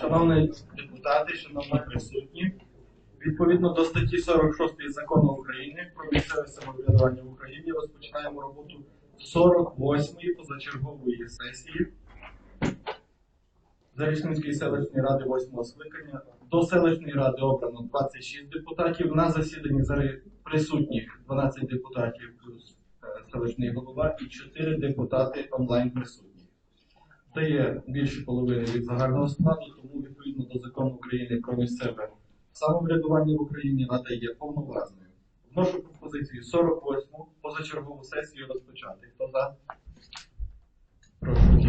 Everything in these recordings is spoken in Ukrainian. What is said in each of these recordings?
Шановні депутати, шановні присутні, відповідно до статті 46 закону України про місцеве самоврядування в Україні розпочинаємо роботу 48-ї позачергової сесії Зарічненської селищної ради 8 скликання. До селищної ради обрано 26 депутатів. На засіданні присутніх 12 депутатів плюс е, селищний голова і 4 депутати онлайн присутні. Це є більше половини від загального складу, тому відповідно до закону України про місцеве самоврядування в Україні рада є повноважною. Вношу пропозицію 48-му позачергову сесію розпочати. Хто за? Прошу.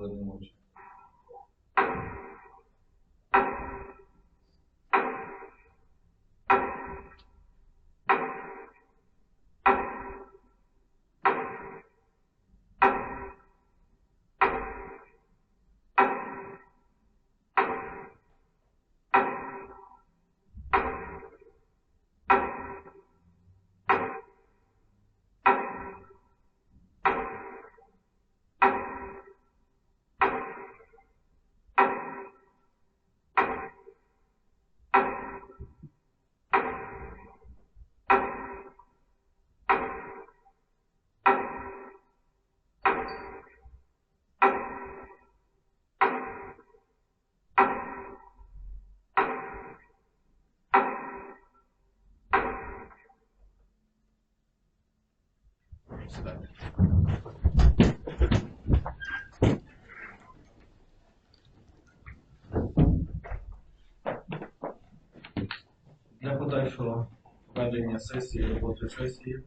Шануємо хвилини мовчання. Для подальшого ведення сесії, роботи сесії,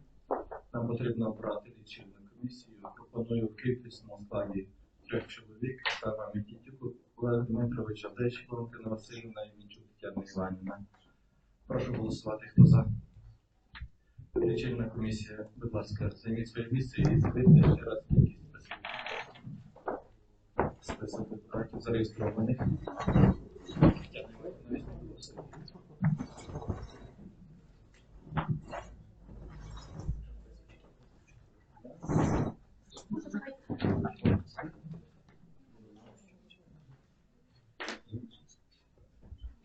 нам потрібно обрати лічильну комісію. Пропоную в кількісному складі трьох чоловік. Це вам Микітюк, Олег Дмитрович, Авдечко, Валентина Васильівна і Мічук Тетяна Іванівна. Прошу голосувати, хто за. Лічильна комісія, будь ласка, займіть своє місце і звідти ще раз кількість присутніх. Список депутатів зареєстрованих. Тетяна Іванівна, голосуйте.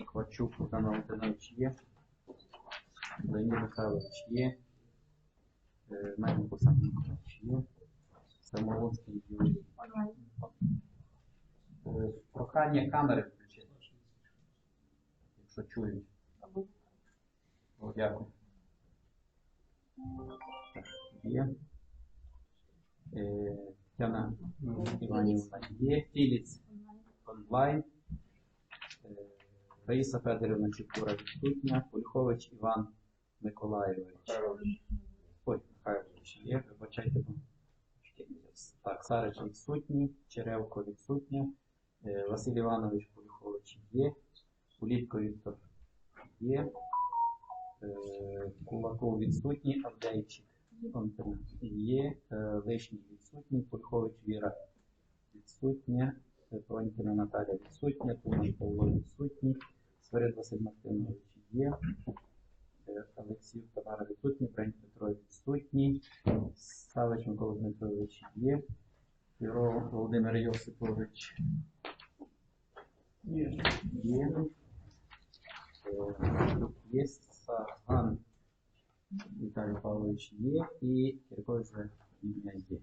Ковальчук Богдан Валентинович є. Леонід Михайлович є. Мельник Олександр Миколаївич є. Самолонський Юрій. Прохання камери включити. Якщо чують. О, дякую. Є. Е, Тетяна Іванівна є. Філіц онлайн. Е, Раїса Федорівна Чепура відсутня, Польхович Іван Миколайович. Михайлович є, вибачайте. Так, Сарич відсутній, Черевко відсутня, е, Василь Іванович Польхович є, Улітко Віктор є, е, Кулаков відсутній, Авдейчик є, е, Лишній відсутній. Пульхович Віра відсутня, Пронькіна Наталя відсутня, Туман Павло відсутній, Сверид Василь Мартинович є, Олексій Тамара відсутній, Брень Петро відсутній, Савич Микола Дмитрович є, Юро Володимир Йосипович є. Є Саган Віталій Павлович є і Кіркович ім'я є.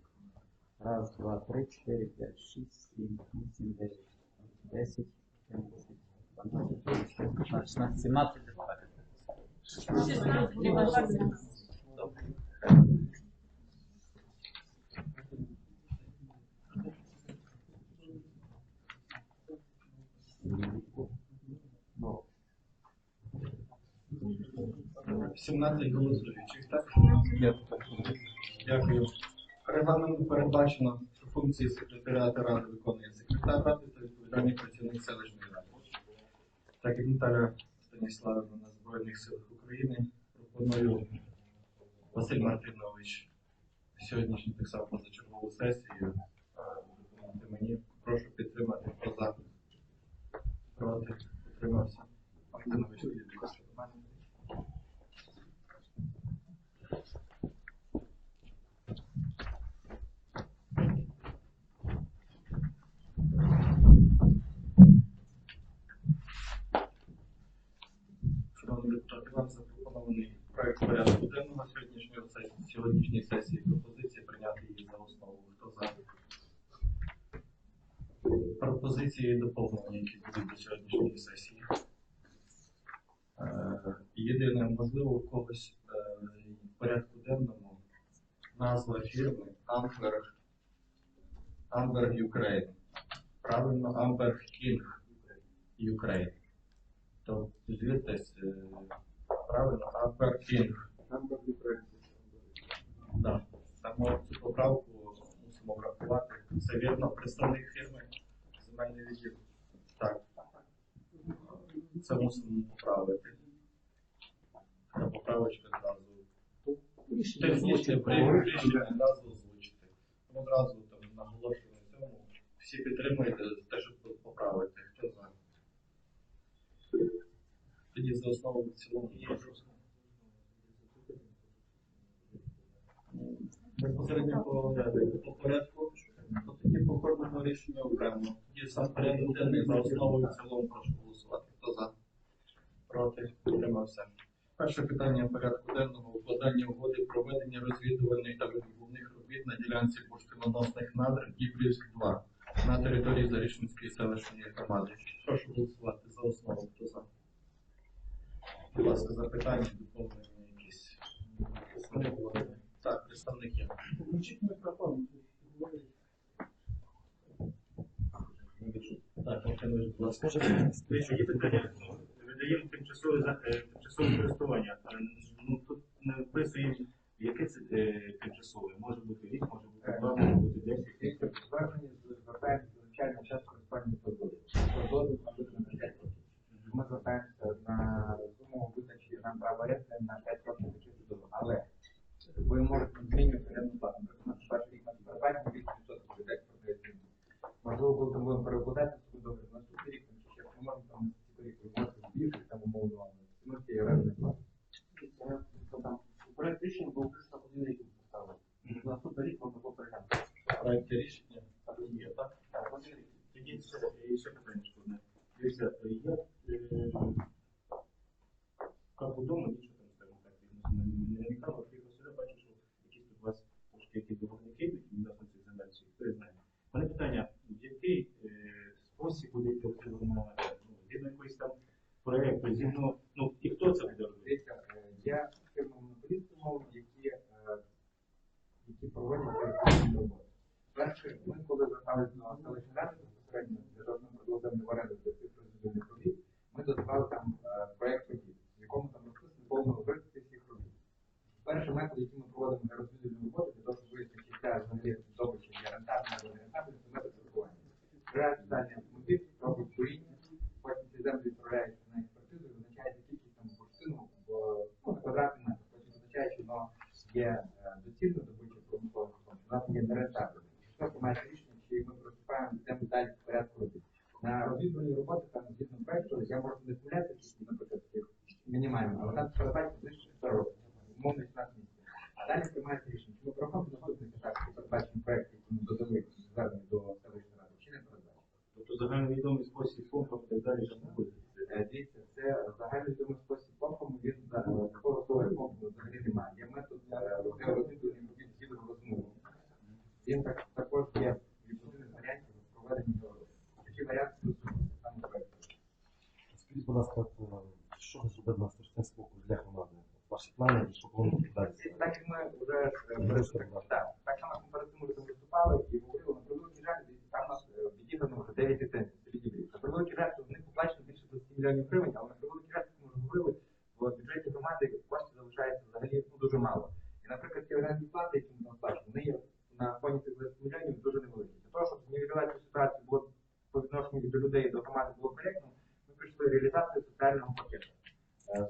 Раз, два, три, чотири, п'ять, шість, сім, вісім, дев'ять, десять, одинадцять, дванадцять, депутатів. 16 либо 20. Ну, 17 голосуючих, так? Дякую. Регламентом передбачено, що функції секретаріата ради виконує секретар ради та відповідальний працівник селищної ради. Так як Наталя Станіславівна на Збройних силах України, пропоную Василь Мартинович сьогоднішню так само позачергову сесію е, мені. Прошу підтримати хто за. Проти. Утримався. Мартинович, ласка, до мене. Шановні депутати, вам запропонований проект порядку денного сьогоднішньої сесії, сьогоднішньої сесії пропозиції прийняти її за основу. Хто за? Пропозиції і доповнення, які будуть до сьогоднішньої сесії. Е, Єдине, можливо, у когось е, в порядку денному назва фірми Amber, Amber Ukraine. Правильно, Amber King Ukraine. То звідтесь е, правильно, Amber King. Поправку мусимо врахувати. Це вірно представник фірми земельний відділ. Так. Це мусимо поправити. Та поправочка зразу. Технічне рішення одразу озвучити. Одразу там наголошую на цьому. Всі підтримуєте те, щоб поправити. Хто за? Тоді за основу в цілому прошу. Безпосередньо по, по порядку, то тоді по кожному рішенню окремо. Тоді сам порядок денний за основу і в цілому прошу голосувати. Хто за? Проти? Утримався. Перше питання порядку денного укладання угоди про ведення розвідувальних та видобувних робіт на ділянці бурштиноносних надр Дібрівськ 2 на території Зарічницької селищної громади. Прошу голосувати за основу. Хто за? Будь ласка, запитання, доповнення якісь. Так, представники. Включіть мікрофон. Так, будь ласка. Є питання. Видаємо тимчасове е, тимчасове користування. Ну тут не вписуємо, яке це е, тимчасове. Може бути рік, може бути два, може бути десять. Звернення звертаємося до звичайного час користування подводи. Подводи на на 5 років. Ми звертаємося на суму видачі нам права на 5 років ви можете змінювати плату. Наприклад, на перший рік ми передбачимо 8% людей продається. Можливо, коли там будемо перекладати судові, наступний рік, тому що якщо ми можемо там наступний рік, ви можете збільшити там умовно ціну цієї орендної плати. Проект рішення був виписано один рік поставили. Наступний рік ми було переглянути. Проект рішення є, так? Так, один рік. Тоді ще, е, ще питання що одне. Дивіться, е, є е, як удома, нічого там, скажімо так, не не намікало, я сюди бачу, що якісь тут у вас трошки якісь договорники йдуть відносно цих земель, чи хто знає. У мене питання, в який е, спосіб буде йти отримано, ну, згідно якоїсь там проєкту, згідно, ну, і хто це буде робити? Дивіться, е, є фірми монополісти мовні, які, е, які проводять реєстраційні роботи. Перше, ми коли звертались на селищної ради безпосередньо з державним продовження в оренду для цих розвідувальних робіт, ми додавали там е, проєкт робіт, в якому там розписано повну виконати всіх робіт. Перший метод, який ми проводимо для розвідувальної роботи, для того, щоб вияснити, чи ця землі здобичі є рентабельна або не рентабельна, це метод страхування. Збирають питання автомобіль, робить куріння, потім ці землі відправляються на експертизу, і визначається кількість там бурштину в ну, на квадратний метр. Потім визначає, чи воно є е, доцільно добичі промислових фондів, чи воно є нерентабельним. що приймається рішення, чи ми просипаємо, йдемо далі в порядку. На розвідувальні роботи там згідно проєкту я можу не чи, наприклад, мінімально, але там передбачити ближче 100 років, умовно 16 місяців. А далі приймається рішення, чи ми проходимо наступний етап, чи передбачені проекти, які ми додали звернені до селищної ради, чи не передбачено. Тобто загальновідомий спосіб фонду і далі, що не буде. Будь ласка, е, що ви на Старостинському для громади? Ваші плани, що плануєте далі? Це Так як ми вже е, перед цим- так, так само ми перед цим вже там виступали і говорили, на превеликий жаль, десь там у нас е, відіграно вже 9 ліцензій серед дібрів. На превеликий жаль, з них поплачено більше 20 мільйонів гривень, але на превеликий жаль, як ми вже говорили, в бюджеті громади коштів залишається взагалі ну, дуже мало. І, наприклад, ті орендні плати, які ми там сплачуємо, вони є на фоні цих 20 мільйонів дуже невеликі. Для того, щоб знівелювати цю ситуацію було по відношенню до людей, до громади було коректно, ми прийшли реалізацію соціального пакету. Ми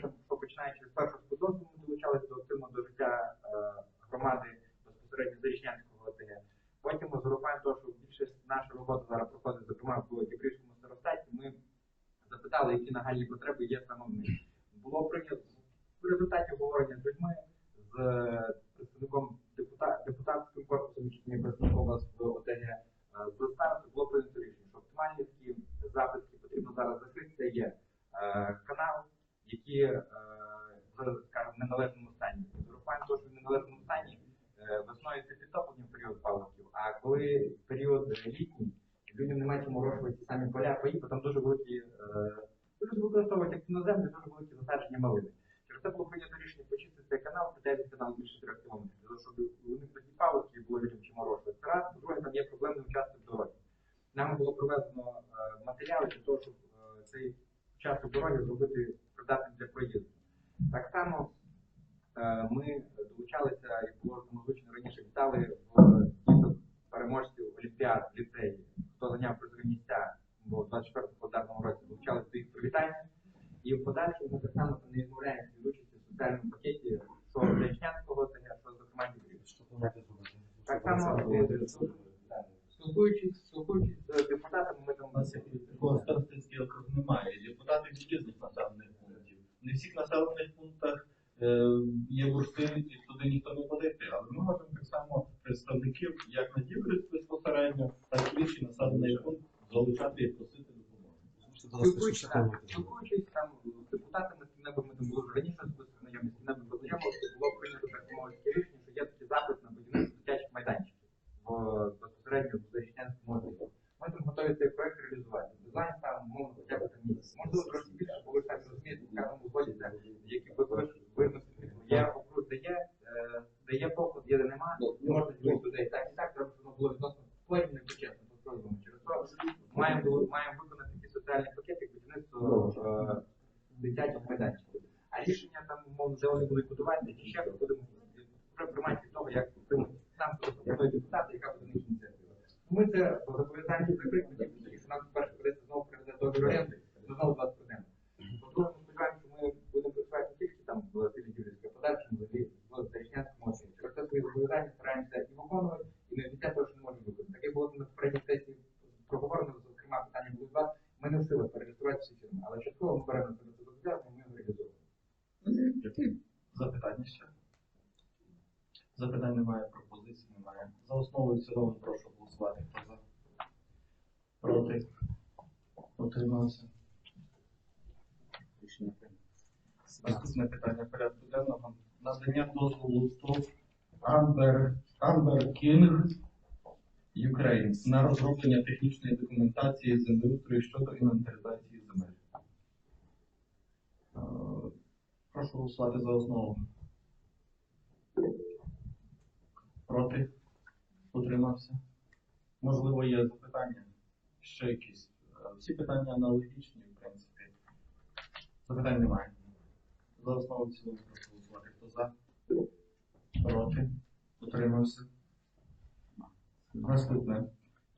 там, що починаючи з першого сподобу, ми долучалися до активно до життя е, громади безпосередньо Зарічнянського ОТГ. Потім ми з те, що більшість наша робота зараз проходить, зокрема в Дібрівському старостаті, ми запитали, які нагальні потреби є саме в них. really cool. 5 ліцеїв, хто зайняв залучати і просити допомоги. Спілкуючись там, депутатами, з ким ми там були вже раніше особисто знайомі, з ким ми познайомилися, було прийнято так мовити таке рішення, що є такий запит на будівництво дитячих майданчиків в безпосередньо в Зарічнянському ОТГ. Ми там готові цей проект реалізувати. Дизайн там, мовно, хоча б там місяць. Можливо, трошки більше, бо ви самі розумієте, в кожному згодіться, які ви видно, є округ, де є, е, де є поход, є, де нема, не можна ділити людей так і так, треба, щоб воно було відносно спорівняно і почесно, по-справедливому. Через то маємо, було- маємо виконати такий соціальний пакет, як будівництво е, дитячих майданчиків. А рішення там, умовно, де вони будуть будувати, чи ще будемо при- приймати від того, як сам пропонує депутати, яка буде їх ініціатива. Ми це зобов'язання закрити, що нам перше прийдеться знову приведе до оренди, ми знову вас прийдемо. По-друге, ми сподіваємося, що ми будемо працювати не тільки там в селі Діврівська, а подальшому в Зарічнянському осені. Через це свої зобов'язання стараємося і виконувати, і не обіцяти того, що не можемо виконати. Таке було на попередній сесії проговорено, зокрема, питання було два. Ми не в силах перереєструвати всі фірми, але частково ми беремо на себе це зобов'язання, ми його реалізовуємо. Запитання ще? Запитань немає, пропозицій немає. За основу і в цілому прошу голосувати. Хто за? Проти? Утримався. Рішення прийнято. Наступне питання порядку денного. Надання дозволу ТОВ Amber, Amber King Ukraine на розроблення технічної документації землеустрою щодо інвентаризації земель. Е, Прошу голосувати за основу. Проти? Утримався? Можливо, є запитання? Ще якісь? Е, Всі питання аналогічні, в принципі. Запитань немає. За основу в цілому прошу голосувати. Хто за? Проти? Утримався? Наступне.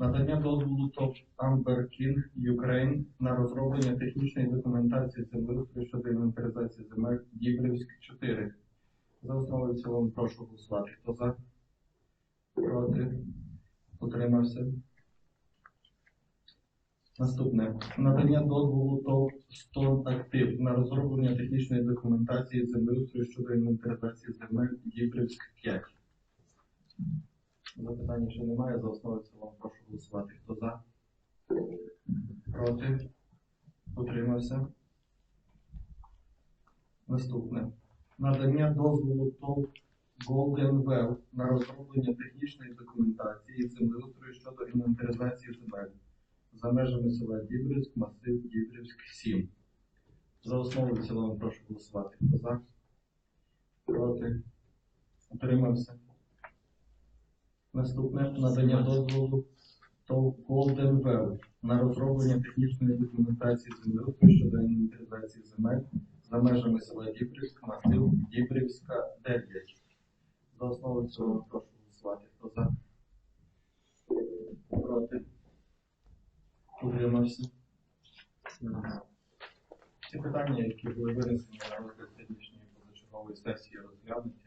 Надання дозволу ТОП Amber King Ukraine на розроблення технічної документації землеустрою щодо інвентаризації земель Дібрівськ 4. За основу і цілому прошу голосувати. Хто за? Проти? Утримався. Наступне. Надання дозволу ТОВ «Стон Актив» на розроблення технічної документації землеустрою щодо інвентаризації земель Дібрівськ 5. Запитання ще немає. За основу цілому прошу голосувати. Хто за? Проти? Утримався. Наступне. Надання дозволу ТОВ Golden Well на розроблення технічної документації землеустрою щодо інвентаризації земель за межами села Дібрівськ, масив Дібрівськ 7. За основу цілому прошу голосувати. Хто за? Проти? Утримався. Наступне надання дозволу ТОВ Golden Well на розроблення технічної документації землеустрою щодо інвентаризації земель за межами села Дібрівськ, масив Дібрівська 9. За основу цього прошу голосувати. Хто за? Проти? Утримався. 17. Ці питання, які були винесені на розгляд сьогоднішньої позачергової сесії, розглянуті.